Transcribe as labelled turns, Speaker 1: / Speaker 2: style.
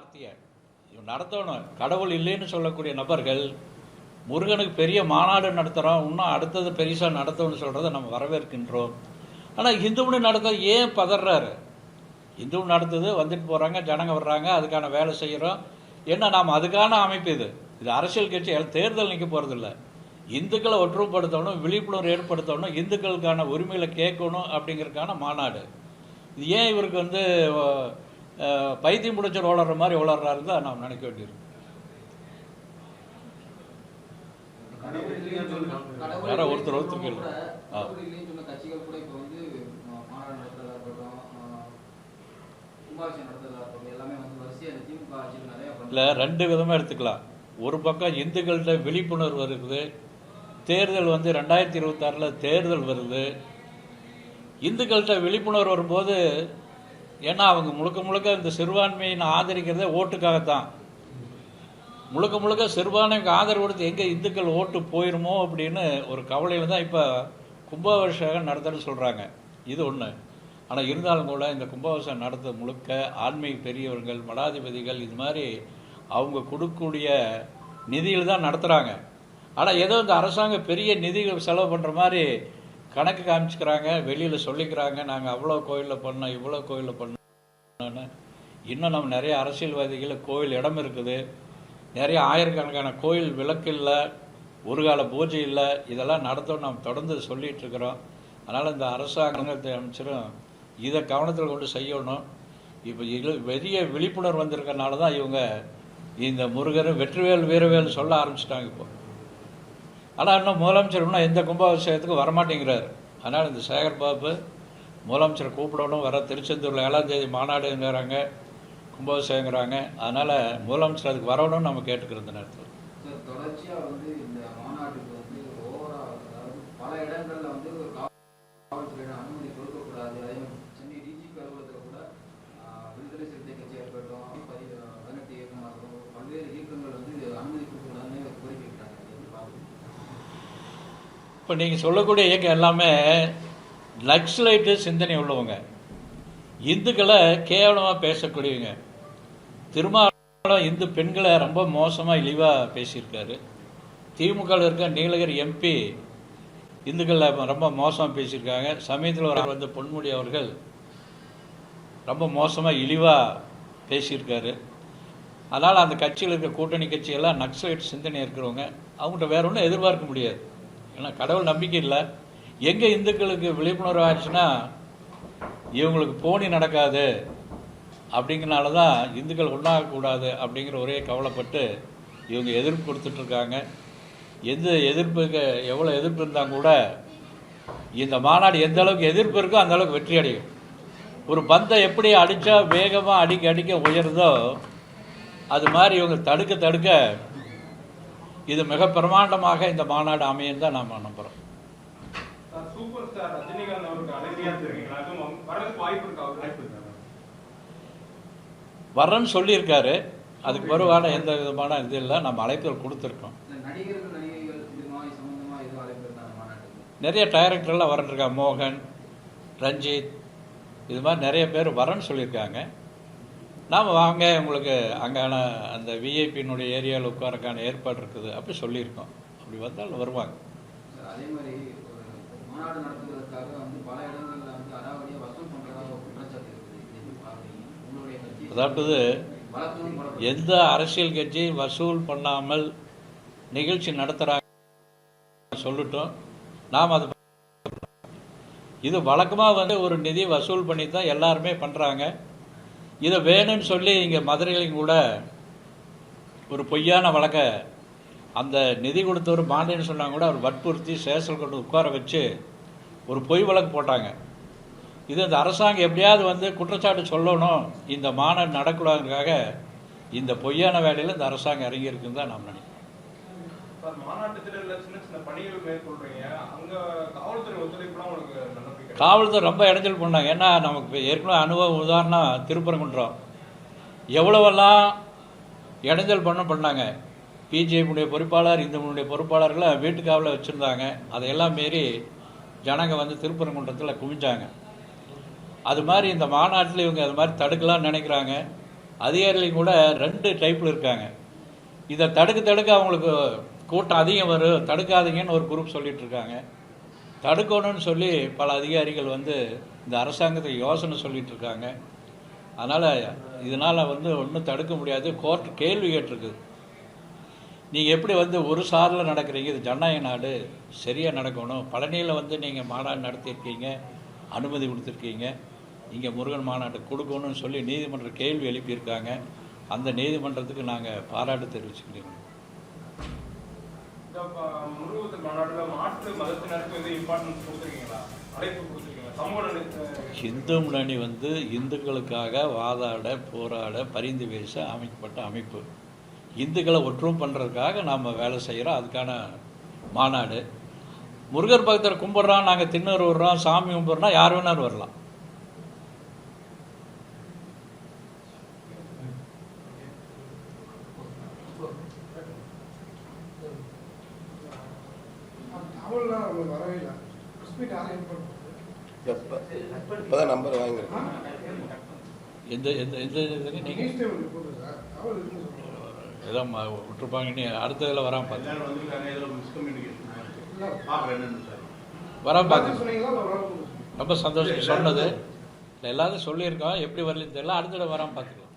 Speaker 1: வார்த்தையை இவன் நடத்தணும். கடவுள் இல்லைன்னு சொல்லக்கூடிய நபர்கள் முருகனுக்கு பெரிய மாநாடு நடத்துகிறோம் இன்னும் அடுத்தது பெருசாக நடத்தணும்னு சொல்கிறத நம்ம வரவேற்கின்றோம். ஆனால் இந்துமணி நடத்த ஏன் பதறாரு? இந்து நடத்துது வந்துட்டு போகிறாங்க ஜனங்க வர்றாங்க அதுக்கான வேலை செய்கிறோம் என்ன நாம் அதுக்கான அமைப்பு இது? இது அரசியல் கட்சி தேர்தல் நிற்க போகிறதில்ல இந்துக்களை ஒற்றுமைப்படுத்தணும் விழிப்புணர்வு ஏற்படுத்தணும் இந்துக்களுக்கான உரிமைகளை கேட்கணும் அப்படிங்கிறதுக்கான மாநாடு. இது ஏன் இவருக்கு வந்து பைத்தியம் பிடிச்ச வளர்ற மாதிரி வளர்றாரு தான் நாம் நினைக்க வேண்டியிருக்கு
Speaker 2: கடவுள்
Speaker 1: யாரோ ஒருத்தர் ஒருத்தர்
Speaker 2: கேள்வி
Speaker 1: ஆ. இல்லை ரெண்டு விதமாக எடுத்துக்கலாம். ஒரு பக்கம் இந்துக்கள்கிட்ட விழிப்புணர்வு வருது தேர்தல் வந்து ரெண்டாயிரத்தி இருபத்தாறில் தேர்தல் வருது. இந்துக்கள்கிட்ட விழிப்புணர்வு வரும்போது ஏன்னா அவங்க முழுக்க முழுக்க இந்த சிறுபான்மையினை ஆதரிக்கிறதே ஓட்டுக்காகத்தான். முழுக்க முழுக்க சிறுபான்மைக்கு ஆதரவு கொடுத்து எங்கே இந்துக்கள் ஓட்டு போயிருமோ அப்படின்னு ஒரு கவலையில் தான் இப்போ கும்பாபிஷேகம் நடத்துன்னு சொல்கிறாங்க இது ஒன்று ஆனால் இருந்தாலும் கூட இந்த கும்பாபிஷேகம் நடத்த முழுக்க ஆன்மீக பெரியவர்கள் மடாதிபதிகள் இது மாதிரி அவங்க கொடுக்கக்கூடிய நிதியில் தான் நடத்துகிறாங்க ஆனால் ஏதோ இந்த அரசாங்கம் பெரிய நிதிகள் செலவு பண்ணுற மாதிரி கணக்கு காமிச்சுக்கிறாங்க வெளியில் சொல்லிக்கிறாங்க நாங்கள் அவ்வளோ கோயிலில் பண்ணோம் இவ்வளோ கோயிலில் பண்ணோன்னு இன்னும் நம்ம நிறைய அரசியல்வாதிகளில் கோயில் இடம் இருக்குது. நிறைய ஆயிரக்கணக்கான கோயில் விளக்கு இல்லை ஒரு கால பூஜை இல்லை இதெல்லாம் நடத்தணும் நாம் தொடர்ந்து சொல்லிகிட்டு இருக்கிறோம். அதனால் இந்த அரசாங்கத்தை அமைச்சரும் இதை கவனத்தில் கொண்டு செய்யணும். இப்போ இது பெரிய விழிப்புணர்வு வந்திருக்கனால தான் இவங்க இந்த முருகர் வெற்றிவேல் வீரவேல் சொல்ல ஆரம்பிச்சிட்டாங்க இப்போ. ஆனால் இன்னும் முதலமைச்சர் இன்னும் எந்த கும்பாபிஷேகத்துக்கும் வரமாட்டேங்கிறார். அதனால் இந்த சேகர் பாபு முதலமைச்சரை கூப்பிடணும் வர திருச்செந்தூரில் ஏழாம் தேதி மாநாடுங்கிறாங்க கும்பாபிஷேகங்கிறாங்க. அதனால் முதலமைச்சர் அதுக்கு வரணும்னு நம்ம கேட்டுக்கிறோம் இந்த நேரத்தில்.
Speaker 2: தொடர்ச்சியாக வந்து இந்த மாநாட்டுக்கு வந்து ஓவரா அதாவது பல இடங்கள்ல வந்து ஒரு காவல்துறையினர் அனுமதி கொடுக்கக்கூடாது அதே மாதிரி சென்னை டிஜிபி அலுவலகத்தில் கூட ஆ, விடுதலை சிறுத்தை கட்சியாக இருக்கட்டும் பதி- பதினெட்டு இயக்கமாக இருக்கட்டும் பல்வேறு இயக்கங்கள் வந்து அனுமதி கொடுக்கக்கூடாதுன்னு கோரிக்கை வைக்கிறாங்க அது எப்படி பார்க்குறீங்க?
Speaker 1: இப்போ நீங்கள் சொல்லக்கூடிய இயக்கம் எல்லாமே நக்ஸலைட்டு சிந்தனை உள்ளவங்க. இந்துக்களை கேவலமாக பேசக்கூடியவங்க. திருமாவளம் இந்து பெண்களை ரொம்ப மோசமாக இழிவாக பேசியிருக்காரு. திமுகவில் இருக்க நீலகிரி எம்பி இந்துக்களை ரொம்ப மோசமாக பேசியிருக்காங்க. சமயத்தில் வர வந்த பொன்முடி அவர்கள் ரொம்ப மோசமாக இழிவாக பேசியிருக்காரு. அதனால் அந்த கட்சியில் இருக்க கூட்டணி கட்சியெல்லாம் நக்ஸலைட் சிந்தனை இருக்கிறவங்க. அவங்கள்ட்ட வேற ஒன்றும் எதிர்பார்க்க முடியாது. ஏன்னா கடவுள் நம்பிக்கை இல்லை. எங்கே இந்துக்களுக்கு விழிப்புணர்வு ஆச்சுன்னா இவங்களுக்கு போனி நடக்காது அப்படிங்கிறனால தான் இந்துக்கள் ஒன்றாகக்கூடாது அப்படிங்கிற ஒரே கவலைப்பட்டு இவங்க எதிர்ப்பு கொடுத்துட்ருக்காங்க எந்த எதிர்ப்புக்கு எவ்வளோ எதிர்ப்பு இருந்தால் கூட இந்த மாநாடு எந்த அளவுக்கு எதிர்ப்பு இருக்கோ அந்த அளவுக்கு வெற்றி அடையும். ஒரு பந்தை எப்படி அடித்தா வேகமாக அடிக்க அடிக்க உயருதோ அது மாதிரி இவங்க தடுக்க தடுக்க இது மிக பிரமாண்டமாக இந்த மாநாடு அமையும் தான் நாம் நம்புகிறோம் வர்றேன்னு சொல்லியிருக்காரு. அதுக்கு பிறவான எந்த விதமான இது இல்லை. நம்ம அழைப்புகள் கொடுத்துருக்கோம். நிறைய டைரக்டர்லாம் வரன்ருக்கா மோகன் ரஞ்சித் இது மாதிரி நிறைய பேர் வரேன்னு சொல்லியிருக்காங்க. நாம் வாங்க உங்களுக்கு அங்கான அந்த விஐபியினுடைய ஏரியாவில் உட்காரக்கான ஏற்பாடு இருக்குது. அப்படி சொல்லியிருக்கோம். அப்படி வந்தால் வருவாங்க.
Speaker 2: சார், அதே மாதிரி ஒரு மாநாடு நடத்துவதற்காக வந்து பல இடங்கள்ல வந்து அடாவடியா வசூல் பண்றதா ஒரு குற்றச்சாட்டு இருக்குது. இது எப்படி பாக்குறீங்க உங்களுடைய கட்சி
Speaker 1: அதாவது எந்த அரசியல் கட்சி வசூல் பண்ணாமல் நிகழ்ச்சி நடத்துகிறாங்க சொல்லட்டும். நாம் அது இது வழக்கமாக வந்து ஒரு நிதி வசூல் பண்ணி தான் எல்லாருமே பண்ணுறாங்க இதை வேணும்னு சொல்லி இங்கே மதுரையிலையும் கூட ஒரு பொய்யான வழக்கை அந்த நிதி கொடுத்தவர் மாண்டேன்னு சொன்னாங்க கூட அவர் வற்புறுத்தி சேசல் கொண்டு உட்கார வச்சு ஒரு பொய் வழக்கு போட்டாங்க. இது இந்த அரசாங்கம் எப்படியாவது வந்து குற்றச்சாட்டு சொல்லணும் இந்த மாநாடு நடக்கூடாதுக்காக இந்த பொய்யான வேலையில் இந்த அரசாங்கம் இறங்கியிருக்குன்னு தான் நாம்
Speaker 3: நினைக்கிறேன். மாநாட்டத்தில் சின்ன சின்ன பணிகள் மேற்கொள்றீங்க. காவல்துறை ஒத்துழைப்புலாம் உங்களுக்கு
Speaker 1: காவல்துறை ரொம்ப இடைஞ்சல் பண்ணாங்க. ஏன்னா நமக்கு ஏற்கனவே அனுபவம் உதாரணம் திருப்பரங்குன்றம். எவ்வளவெல்லாம் இடைஞ்சல் பண்ண பண்ணாங்க. பிஜேபியுடைய பொறுப்பாளர் இந்துமனுடைய பொறுப்பாளர்களை வீட்டு காவலில் வச்சுருந்தாங்க. அதையெல்லாம் மீறி ஜனங்க வந்து திருப்பரங்குன்றத்தில் குவிஞ்சாங்க. அது மாதிரி இந்த மாநாட்டில் இவங்க அது மாதிரி தடுக்கலாம்னு நினைக்கிறாங்க. அதிகாரிகளையும் கூட ரெண்டு டைப்பில் இருக்காங்க. இதை தடுக்க தடுக்க அவங்களுக்கு கூட்டம் அதிகம் வரும். தடுக்காதீங்கன்னு ஒரு குரூப் சொல்லிட்டு இருக்காங்க. தடுக்கணும்னு சொல்லி பல அதிகாரிகள் வந்து இந்த அரசாங்கத்துக்கு யோசனை சொல்லிட்டு இருக்காங்க. அதனால் இதனால் வந்து ஒன்றும் தடுக்க முடியாது. கோர்ட் கேள்வி கேட்டிருக்குது. நீங்கள் எப்படி வந்து ஒரு சாரில் நடக்கிறீங்க? இது ஜனநாயக நாடு. சரியாக நடக்கணும். பழனியில் வந்து நீங்கள் மாநாடு நடத்தியிருக்கீங்க. அனுமதி கொடுத்துருக்கீங்க. இங்கே முருகன் மாநாட்டை கொடுக்கணும்னு சொல்லி நீதிமன்ற கேள்வி எழுப்பியிருக்காங்க. அந்த நீதிமன்றத்துக்கு நாங்கள் பாராட்டு தெரிவிச்சுக்கிறோம்.
Speaker 3: இந்து
Speaker 1: முன்னணி வந்து இந்துக்களுக்காக வாதாட போராட பரிந்து பேச அமைக்கப்பட்ட அமைப்பு. இந்துக்களை ஒற்றும் பண்ணுறதுக்காக நாம் வேலை செய்கிறோம் அதுக்கான மாநாடு. முருகர் பக்தர் கும்பிட்றான் நாங்கள் திண்ணூர் விடுறோம் சாமி கும்பிட்றோம் யார் வேணாலும் வரலாம்.
Speaker 4: நம்மளுக்கு வரவே இல்லை ஸ்பீட் யாரும் இன்ஃபார்ம்
Speaker 5: எப்போ? இப்போதான் நம்பர் வாங்கியிருக்கேன்.
Speaker 1: எந்த எந்த எந்த இதுக்கு நீங்கள்
Speaker 4: நியூஸ் டைம் ரிப்போர்ட் சார். தகவல் இருக்குன்னு சொல்லுவாங்க
Speaker 1: ஏதோ ம- விட்டுருப்பாங்க. நீ அடுத்த இதில் வராமல் பார்த்து வராமல்
Speaker 4: பார்த்து?
Speaker 1: ரொம்ப சந்தோஷம். சொன்னது. எல்லாரும் சொல்லியிருக்கோம். எப்படி வரலன்னு தெரியல. அடுத்த தடவை வராமல் பார்த்துக்கலாம்